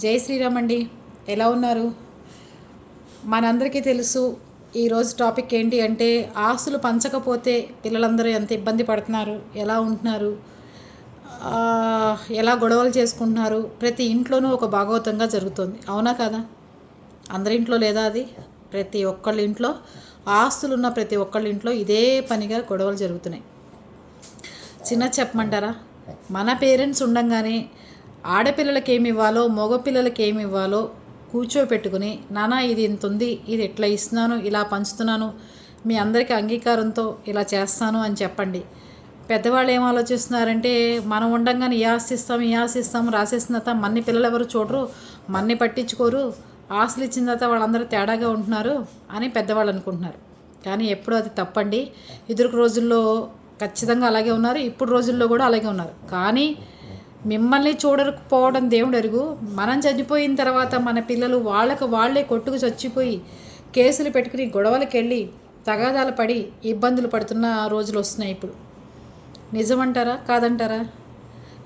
జై శ్రీరామ్ అండి. ఎలా ఉన్నారు? మనందరికీ తెలుసు ఈరోజు టాపిక్ ఏంటి అంటే ఆస్తులు పంచకపోతే పిల్లలందరూ ఎంత ఇబ్బంది పడుతున్నారు? ఎలా ఉంటున్నారు? ఎలా గొడవలు చేసుకుంటున్నారు? ప్రతి ఇంట్లోనూ ఒక భాగవతంగా జరుగుతుంది. అవునా కదా? అందరి ఇంట్లో లేదా అది? ప్రతి ఒక్కళ్ళ ఇంట్లో ఆస్తులు ఉన్న ప్రతి ఒక్కళ్ళ ఇంట్లో ఇదే పనిగా గొడవలు జరుగుతున్నాయి. చిన్న చెప్పమంటారా? మన పేరెంట్స్ ఉండంగానే ఆడపిల్లలకి ఏమి ఇవ్వాలో మగపిల్లలకి ఏమి ఇవ్వాలో కూర్చోపెట్టుకుని నానా ఇది ఇంత ఉంది ఇది ఎట్లా ఇస్తున్నాను ఇలా పంచుతున్నాను మీ అందరికీ అంగీకారంతో ఇలా చేస్తాను అని చెప్పండి. పెద్దవాళ్ళు ఏం ఆలోచిస్తున్నారంటే మనం ఉండంగానే ఈ ఆశిస్తాం ఏ ఈ ఆస్తి రాసేసిన తర్వాత మన్ని పిల్లలు ఎవరు చూడరు మన్ని పట్టించుకోరు ఆశలు ఇచ్చిన తర్వాత వాళ్ళందరూ తేడాగా ఉంటున్నారు అని పెద్దవాళ్ళు అనుకుంటున్నారు. కానీ ఎప్పుడూ అది తప్పండి. ఎదురు రోజుల్లో ఖచ్చితంగా అలాగే ఉన్నారు ఇప్పుడు రోజుల్లో కూడా అలాగే ఉన్నారు. కానీ మిమ్మల్ని చూడకపోవడం దేవుడు అరుగు. మనం చనిపోయిన తర్వాత మన పిల్లలు వాళ్ళకు వాళ్ళే కొట్టుకు చచ్చిపోయి కేసులు పెట్టుకుని గొడవలకు వెళ్ళి తగాదాలు పడి ఇబ్బందులు పడుతున్న రోజులు వస్తున్నాయి ఇప్పుడు. నిజమంటారా? కాదంటారా?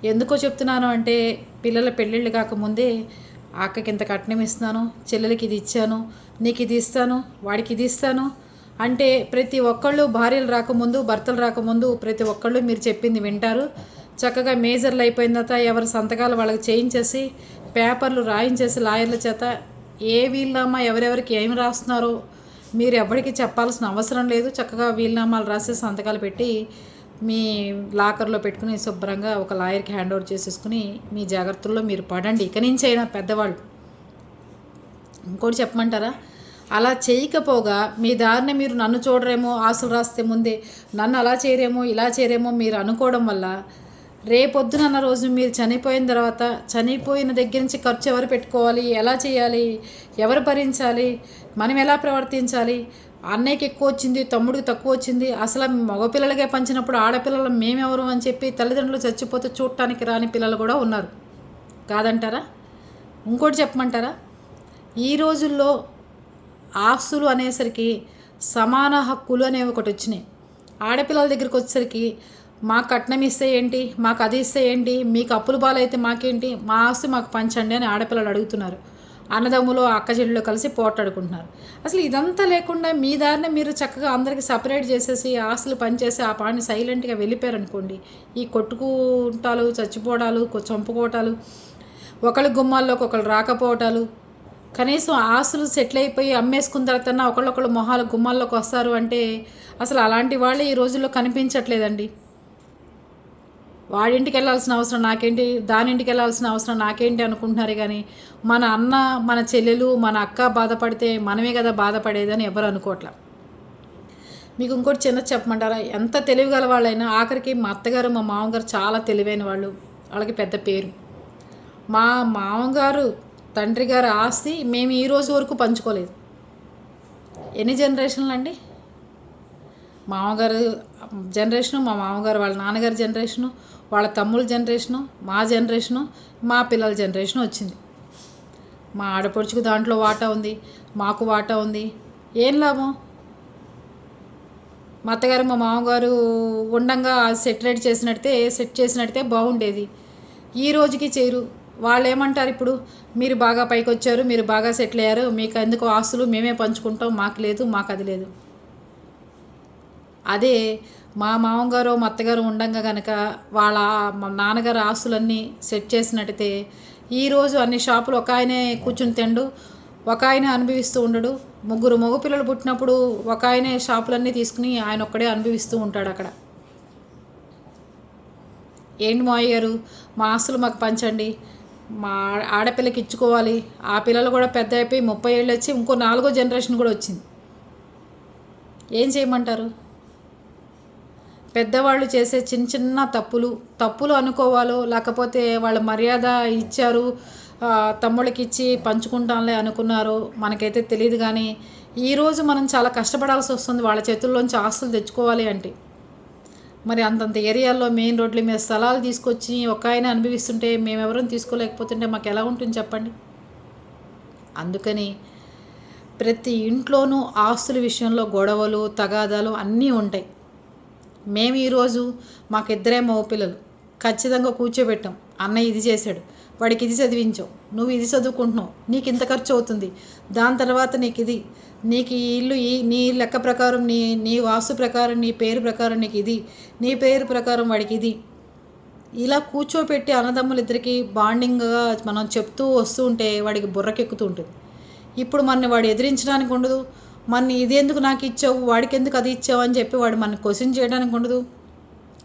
ఎందుకో చెప్తున్నాను అంటే పిల్లల పెళ్ళిళ్ళు కాకముందే అక్కకి ఇంత కట్నం ఇస్తున్నాను చెల్లెలకి ఇది ఇచ్చాను నీకు ఇది ఇస్తాను వాడికి ఇది ఇస్తాను అంటే ప్రతి ఒక్కళ్ళు భార్యలు రాకముందు భర్తలు రాకముందు ప్రతి ఒక్కళ్ళు మీరు చెప్పింది వింటారు. చక్కగా మేజర్లు అయిపోయిన తర్వాత ఎవరి సంతకాలు వాళ్ళకి చేయించేసి పేపర్లు రాయించేసి లాయర్ల చేత ఏ వీళ్ళనామా ఎవరెవరికి ఏమి రాస్తున్నారో మీరు ఎవరికి చెప్పాల్సిన అవసరం లేదు. చక్కగా వీలునామాలు రాసి సంతకాలు పెట్టి మీ లాకర్లో పెట్టుకుని శుభ్రంగా ఒక లాయర్కి హ్యాండ్ ఓవర్ చేసేసుకుని మీ జాగ్రత్తల్లో మీరు పడండి. ఇక నుంచి అయినా పెద్దవాళ్ళు. ఇంకోటి చెప్పమంటారా? అలా చేయకపోగా మీ దారిని మీరు నన్ను చూడరేమో ఆశలు రాస్తే ముందే నన్ను అలా చేయరేమో ఇలా చేయరేమో మీరు అనుకోవడం వల్ల రేపొద్దునన్న రోజు మీరు చనిపోయిన తర్వాత చనిపోయిన దగ్గర నుంచి ఖర్చు ఎవరు పెట్టుకోవాలి? ఎలా చేయాలి? ఎవరు భరించాలి? మనం ఎలా ప్రవర్తించాలి? అన్నయ్యకి ఎక్కువ వచ్చింది తమ్ముడికి తక్కువ వచ్చింది. అసలు మగపిల్లలకే పంచినప్పుడు ఆడపిల్లలు మేమెవరు అని చెప్పి తల్లిదండ్రులు చచ్చిపోతే చూడటానికి రాని పిల్లలు కూడా ఉన్నారు. కాదంటారా? ఇంకోటి చెప్పమంటారా? ఈ రోజుల్లో ఆస్తులు అనేసరికి సమాన హక్కులు అనేవి ఒకటి వచ్చినాయి. ఆడపిల్లల దగ్గరికి వచ్చేసరికి మాకు కట్నం ఇస్తే ఏంటి? మాకు అది ఇస్తే ఏంటి? మీకు అప్పులు బాలైతే మాకేంటి? మా ఆస్తి మాకు పంచండి అని ఆడపిల్లలు అడుగుతున్నారు. అన్నదమ్ములు అక్క చెల్లెలు కలిసి పోట్లాడుకుంటున్నారు. అసలు ఇదంతా లేకుండా మీ దారిని మీరు చక్కగా అందరికి సపరేట్ చేసేసి ఆస్తులు పనిచేసి ఆ పాడిని సైలెంట్గా వెళ్ళిపోయారనుకోండి. ఈ కొట్టుకుంటాలు చచ్చిపోవడాలు చంపుకోవటాలు ఒకళ్ళ గుమ్మాల్లోకి ఒకళ్ళు రాకపోవటాలు కనీసం ఆస్తులు సెటిల్ అయిపోయి అమ్మేసుకున్న తర్వాత ఒకళ్ళొకళ్ళు మొహాలు గుమ్మాల్లోకి వస్తారు అంటే అసలు అలాంటి వాళ్ళు ఈ రోజుల్లో కనిపించట్లేదండి. వాడింటికి వెళ్ళాల్సిన అవసరం నాకేంటి? దాని ఇంటికి వెళ్ళాల్సిన అవసరం నాకేంటి అనుకుంటున్నారు కానీ మన అన్న మన చెల్లెలు మన అక్క బాధపడితే మనమే కదా బాధపడేదని ఎవరు అనుకోవట్లే? మీకు ఇంకోటి చిన్న చెప్పమంటారా? ఎంత తెలివిగల వాళ్ళైనా ఆఖరికి మా అత్తగారు మా మామగారు చాలా తెలివైన వాళ్ళు. వాళ్ళకి పెద్ద పేరు. మా మామగారు తండ్రి గారి ఆస్తి మేము ఈ రోజు వరకు పంచుకోలేదు. ఎన్ని జనరేషన్లు అండి? మామగారు జనరేషను మా మామగారు వాళ్ళ నాన్నగారి జనరేషను వాళ్ళ తమ్ముళ్ళ జనరేషను మా జనరేషను మా పిల్లల జనరేషన్ వచ్చింది. మా ఆడపడుచుకు దాంట్లో వాటా ఉంది మాకు వాటా ఉంది. ఏం లాభం? మా అత్తగారు మా మామగారు ఉండంగా సెటిలైట్ చేసినట్టే సెట్ చేసినట్టే బాగుండేది. ఈ రోజుకి చేరు. వాళ్ళు ఏమంటారు ఇప్పుడు? మీరు బాగా పైకి వచ్చారు మీరు బాగా సెటిల్ అయ్యారు మీకు ఎందుకు ఆస్తులు? మేమే పంచుకుంటాం మాకు లేదు మాకు అది లేదు. అదే మా మామగారు మా అత్తగారు ఉండంగా కనుక వాళ్ళ నాన్నగారు ఆస్తులన్నీ సెట్ చేసినట్టయితే ఈరోజు అన్ని షాపులు ఒక ఆయనే కూర్చుని తిండు ఒక ఆయన అనుభవిస్తూ ఉండడు. ముగ్గురు మగపిల్లలు పుట్టినప్పుడు ఒక ఆయనే షాపులన్నీ తీసుకుని ఆయన ఒక్కడే అనుభవిస్తూ ఉంటాడు అక్కడ. ఏంటి మావయ్య గారు? మా ఆస్తులు మాకు పంచండి. మా ఆడపిల్లకి ఇచ్చుకోవాలి. ఆ పిల్లలు కూడా పెద్ద అయిపోయి ముప్పై ఏళ్ళు వచ్చి ఇంకో నాలుగో జనరేషన్ కూడా వచ్చింది. ఏం చేయమంటారు? పెద్దవాళ్ళు చేసే చిన్న చిన్న తప్పులు తప్పులు అనుకోవాలో లేకపోతే వాళ్ళ మర్యాద ఇచ్చారు తమ్ముళ్ళకి ఇచ్చి పంచుకుంటాంలే అనుకున్నారో మనకైతే తెలియదు కానీ ఈరోజు మనం చాలా కష్టపడాల్సి వస్తుంది వాళ్ళ చేతుల్లోంచి ఆస్తులు తెచ్చుకోవాలి అంటే. మరి అంతంత ఏరియాల్లో మెయిన్ రోడ్ల మీద స్థలాలు తీసుకొచ్చి ఒక ఆయన అనుభవిస్తుంటే మేమెవరం తీసుకోలేకపోతుంటే మాకు ఎలా ఉంటుంది చెప్పండి? అందుకని ప్రతి ఇంట్లోనూ ఆస్తుల విషయంలో గొడవలు తగాదాలు అన్నీ ఉంటాయి. మేము ఈరోజు మాకు మగ పిల్లలు. ఖచ్చితంగా కూర్చోబెట్టాం. అన్న ఇది చేశాడు. వాడికి ఇది చదివించావు. నువ్వు ఇది చదువుకుంటున్నావు. నీకు ఇంత ఖర్చు అవుతుంది. దాని తర్వాత నీకు ఇది. నీకు ఈ ఇల్లు ఈ నీ లెక్క ప్రకారం నీ నీ వాస్తు ప్రకారం నీ పేరు ప్రకారం నీకు ఇది. నీ పేరు ప్రకారం వాడికి ఇది. ఇలా కూర్చోపెట్టి అన్నదమ్ములు ఇద్దరికి బాండింగ్గా మనం చెప్తూ వస్తూ ఉంటే వాడికి బుర్రకెక్కుతూ ఉంటుంది. ఇప్పుడు మన వాడు ఎదిరించడానికి ఉండదు. మన ఇది ఎందుకు నాకు ఇచ్చావు? వాడికి ఎందుకు అది ఇచ్చావు అని చెప్పి వాడు మన క్వశ్చన్ చేయడానికి ఉండదు.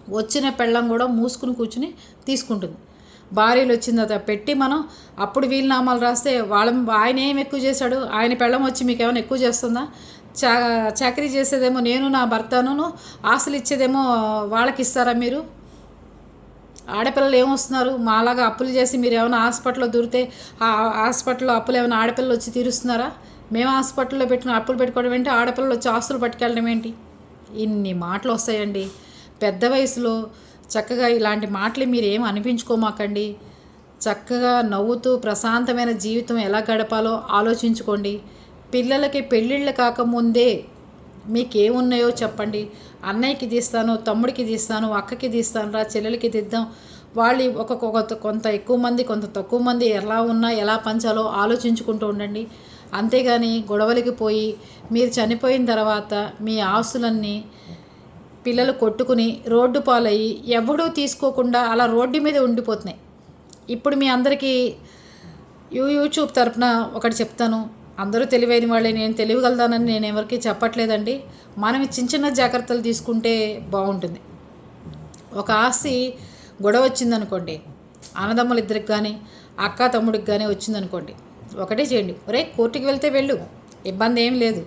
వచ్చిన పెళ్ళం కూడా మూసుకుని కూర్చుని తీసుకుంటుంది. భార్యలు వచ్చింది తర్వాత పెట్టి మనం అప్పుడు వీలునామాలు రాస్తే వాళ్ళ ఆయన ఏం ఎక్కువ చేశాడు? ఆయన పెళ్ళం వచ్చి మీకు ఏమైనా ఎక్కువ చేస్తుందా? చా చాకరీ చేసేదేమో నేను నా భర్తను ఆశలు ఇచ్చేదేమో వాళ్ళకి ఇస్తారా మీరు? ఆడపిల్లలు ఏమొస్తున్నారు మాలాగా అప్పులు చేసి మీరు ఏమైనా హాస్పిటల్లో దూరితే ఆ హాస్పిటల్లో అప్పులు ఏమైనా ఆడపిల్లలు వచ్చి తీరుస్తున్నారా? మేము హాస్పిటల్లో పెట్టిన అప్పులు పెట్టుకోవడం ఏంటి? ఆడపిల్లలు వచ్చి ఆస్తులు పట్టుకెళ్ళడం ఏంటి? ఇన్ని మాటలు వస్తాయండి. పెద్ద వయసులో చక్కగా ఇలాంటి మాటలు మీరు ఏం అనిపించుకోమాకండి. చక్కగా నవ్వుతూ ప్రశాంతమైన జీవితం ఎలా గడపాలో ఆలోచించుకోండి. పిల్లలకి పెళ్ళిళ్ళు కాకముందే మీకేమున్నాయో చెప్పండి. అన్నయ్యకి తీస్తాను తమ్ముడికి తీస్తాను అక్కకి తీస్తాను రా చెల్లెలకి తీద్దాం. వాళ్ళు ఒక కొంత ఎక్కువ మంది కొంత తక్కువ మంది ఎలా ఉన్నా ఎలా పంచాలో ఆలోచించుకుంటూ ఉండండి. అంతేగాని గొడవలకి పోయి మీరు చనిపోయిన తర్వాత మీ ఆస్తులన్నీ పిల్లలు కొట్టుకుని రోడ్డు పాలయ్యి ఎవడూ తీసుకోకుండా అలా రోడ్డు మీద ఉండిపోతున్నాయి. ఇప్పుడు మీ అందరికీ యూ యూట్యూబ్ తరపున ఒకటి చెప్తాను. అందరూ తెలివైన వాళ్ళే నేను తెలియగలదానని నేను ఎవరికి చెప్పట్లేదండి. మనం చిన్న చిన్న జాగ్రత్తలు తీసుకుంటే బాగుంటుంది. ఒక ఆస్తి గొడవ వచ్చిందనుకోండి అన్నదమ్ములు ఇద్దరికి కానీ అక్క తమ్ముడికి కానీ వచ్చిందనుకోండి ఒకటే చేయండి. ఒరే కోర్టుకి వెళ్తే వెళ్ళు. ఇబ్బంది ఏం లేదు.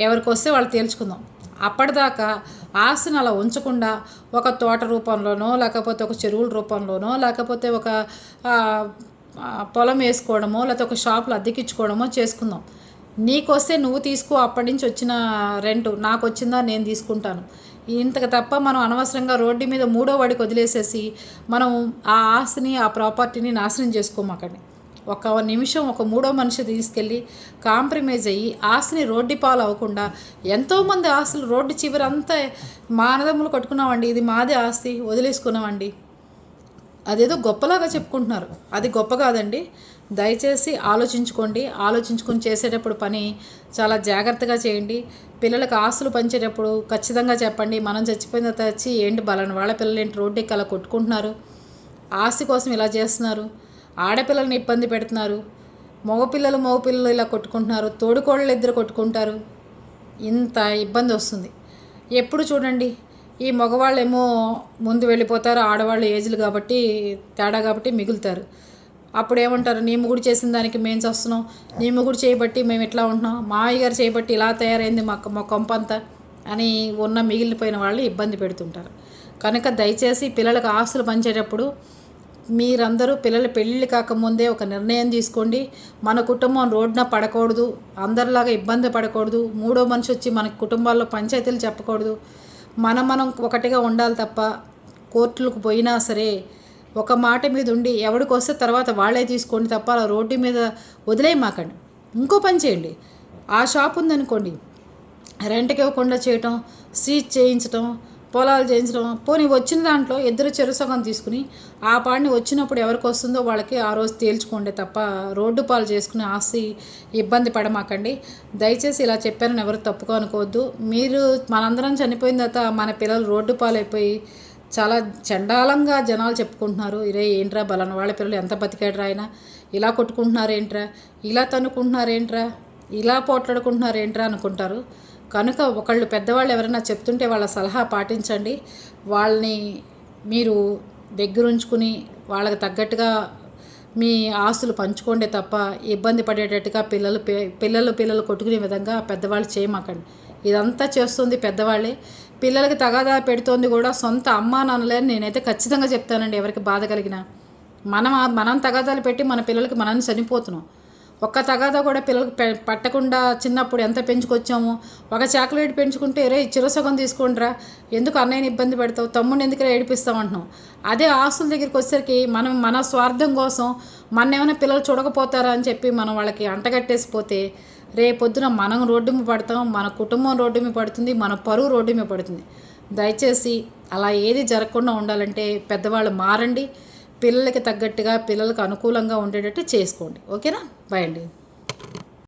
ఎవరికి వస్తే వాళ్ళు తేల్చుకుందాం. అప్పటిదాకా ఆస్తిని అలా ఉంచకుండా ఒక తోట రూపంలోనో లేకపోతే ఒక చెరువుల రూపంలోనో లేకపోతే ఒక పొలం వేసుకోవడమో లేకపోతే ఒక షాపులు అద్దెకిచ్చుకోవడమో చేసుకుందాం. నీకు వస్తే నువ్వు తీసుకో అప్పటి నుంచి వచ్చిన రెంట్. నాకు వచ్చిందా నేను తీసుకుంటాను. ఇంతకు తప్ప మనం అనవసరంగా రోడ్డు మీద మూడో వాడికి వదిలేసేసి మనం ఆ ఆస్తిని ఆ ప్రాపర్టీని నాశనం చేసుకోమాకండి ఒక నిమిషం ఒక మూడో మనిషి తీసుకెళ్ళి కాంప్రమైజ్ అయ్యి ఆస్తిని రోడ్డు పాలు అవ్వకుండా ఎంతోమంది ఆస్తులు రోడ్డు చివరంతా మానదమ్ములు కొట్టుకున్నామండి. ఇది మాది ఆస్తి వదిలేసుకున్నామండి. అదేదో గొప్పలాగా చెప్పుకుంటున్నారు. అది గొప్ప కాదండి. దయచేసి ఆలోచించుకోండి. ఆలోచించుకొని చేసేటప్పుడు పని చాలా జాగ్రత్తగా చేయండి. పిల్లలకు ఆస్తులు పంచేటప్పుడు ఖచ్చితంగా చెప్పండి. మనం చచ్చిపోయిన తర్వాత వచ్చి ఏంటి బలని? వాళ్ళ పిల్లలు ఏంటి రోడ్డు ఎక్కి అలా కొట్టుకుంటున్నారు? ఆస్తి కోసం ఇలా చేస్తున్నారు? ఆడపిల్లల్ని ఇబ్బంది పెడుతున్నారు. మగపిల్లలు మగపిల్లలు ఇలా కొట్టుకుంటున్నారు. తోడుకోళ్ళు ఇద్దరు కొట్టుకుంటారు. ఇంత ఇబ్బంది వస్తుంది. ఎప్పుడు చూడండి ఈ మగవాళ్ళేమో ముందు వెళ్ళిపోతారు. ఆడవాళ్ళు ఏజ్లు కాబట్టి తేడా కాబట్టి మిగులుతారు. అప్పుడు ఏమంటారు నీ ముగుడు చేసిన దానికి మేము చేస్తున్నాం. నీ ముగుడు చేయబట్టి మేము ఇట్లా ఉంటున్నాం. మావయ్య గారు చేయబట్టి ఇలా తయారైంది మా మా కొంపంతా అని ఉన్న మిగిలిపోయిన వాళ్ళు ఇబ్బంది పెడుతుంటారు. కనుక దయచేసి పిల్లలకు ఆస్తులు పంచేటప్పుడు మీరందరూ పిల్లల పెళ్ళిళ్ళు కాకముందే ఒక నిర్ణయం తీసుకోండి. మన కుటుంబం రోడ్న పడకూడదు. అందరిలాగా ఇబ్బంది పడకూడదు. మూడో మనిషి వచ్చి మన కుటుంబాల్లో పంచాయతీలు చెప్పకూడదు. మనం మనం ఒకటిగా ఉండాలి తప్ప కోర్టులకు పోయినా సరే ఒక మాట మీద ఉండి ఎవడికి వస్తే తర్వాత వాళ్ళే తీసుకోండి తప్ప అలా రోడ్డు మీద వదిలేయమాకండి. ఇంకో పని చేయండి. ఆ షాప్ ఉందనుకోండి. రెంట్కి ఇవ్వకుండా చేయటం సీజ్ చేయించటం పొలాలు చేయించడం పోనీ వచ్చిన దాంట్లో ఇద్దరు చెరు సగం తీసుకుని ఆ పాడిని వచ్చినప్పుడు ఎవరికి వస్తుందో వాళ్ళకి ఆ రోజు తేల్చుకోండి తప్ప రోడ్డు పాలు చేసుకుని ఆస్తి ఇబ్బంది పడమాకండి. దయచేసి ఇలా చెప్పారని ఎవరు తప్పుకోనుకోవద్దు మీరు మనందరం చనిపోయిన తర్వాత మన పిల్లలు రోడ్డు పాలైపోయి చాలా చండాలంగా జనాలు చెప్పుకుంటున్నారు. ఇరే ఏంట్రా బలన వాళ్ళ పిల్లలు ఎంత బతికాడు ఆయన? ఇలా కొట్టుకుంటున్నారేంట్రా? ఇలా తన్నుకుంటున్నారేంట్రా? ఇలా పోట్లాడుకుంటున్నారేంట్రా? అనుకుంటారు. కనుక ఒకళ్ళు పెద్దవాళ్ళు ఎవరైనా చెప్తుంటే వాళ్ళ సలహా పాటించండి. వాళ్ళని మీరు దగ్గరుంచుకుని వాళ్ళకి తగ్గట్టుగా మీ ఆస్తులు పంచుకోండి తప్ప ఇబ్బంది పడేటట్టుగా పిల్లలు పిల్లలు పిల్లలు కొట్టుకునే విధంగా పెద్దవాళ్ళు చేయమాకండి. ఇదంతా చేస్తుంది పెద్దవాళ్ళే. పిల్లలకి తగాదా పెడుతోంది కూడా సొంత అమ్మా నాన్నలేని నేనైతే ఖచ్చితంగా చెప్తానండి ఎవరికి బాధ కలిగినా. మనం మనం తగాదాలు పెట్టి మన పిల్లలకి మనం చనిపోతున్నాం. ఒక్క తగాదా కూడా పిల్లలకు పె- పట్టకుండా చిన్నప్పుడు ఎంత పెంచుకొచ్చామో? ఒక చాక్లెట్ పెంచుకుంటే రే చిరసగం తీసుకుంట్రా ఎందుకు అన్నయ్యని ఇబ్బంది పెడతావు? తమ్ముడిని ఎందుకు ఏడిపిస్తావు? అంటున్నాం. అదే ఆస్తుల దగ్గరికి వచ్చేసరికి మనం మన స్వార్థం కోసం మన ఏమైనా పిల్లలు చూడకపోతారా అని చెప్పి మనం వాళ్ళకి అంటగట్టేసిపోతే రేపొద్దున మనం రోడ్డు మీద పడతాం మన కుటుంబం రోడ్డు మీద పడుతుంది మన పరువు రోడ్డు మీద పడుతుంది. దయచేసి అలా ఏది జరగకుండా ఉండాలంటే పెద్దవాళ్ళు మారండి. పిల్లలకి తగ్గట్టుగా పిల్లలకు అనుకూలంగా ఉండేటట్టు చేసుకోండి. ఓకేనా? బాయ్ అండి.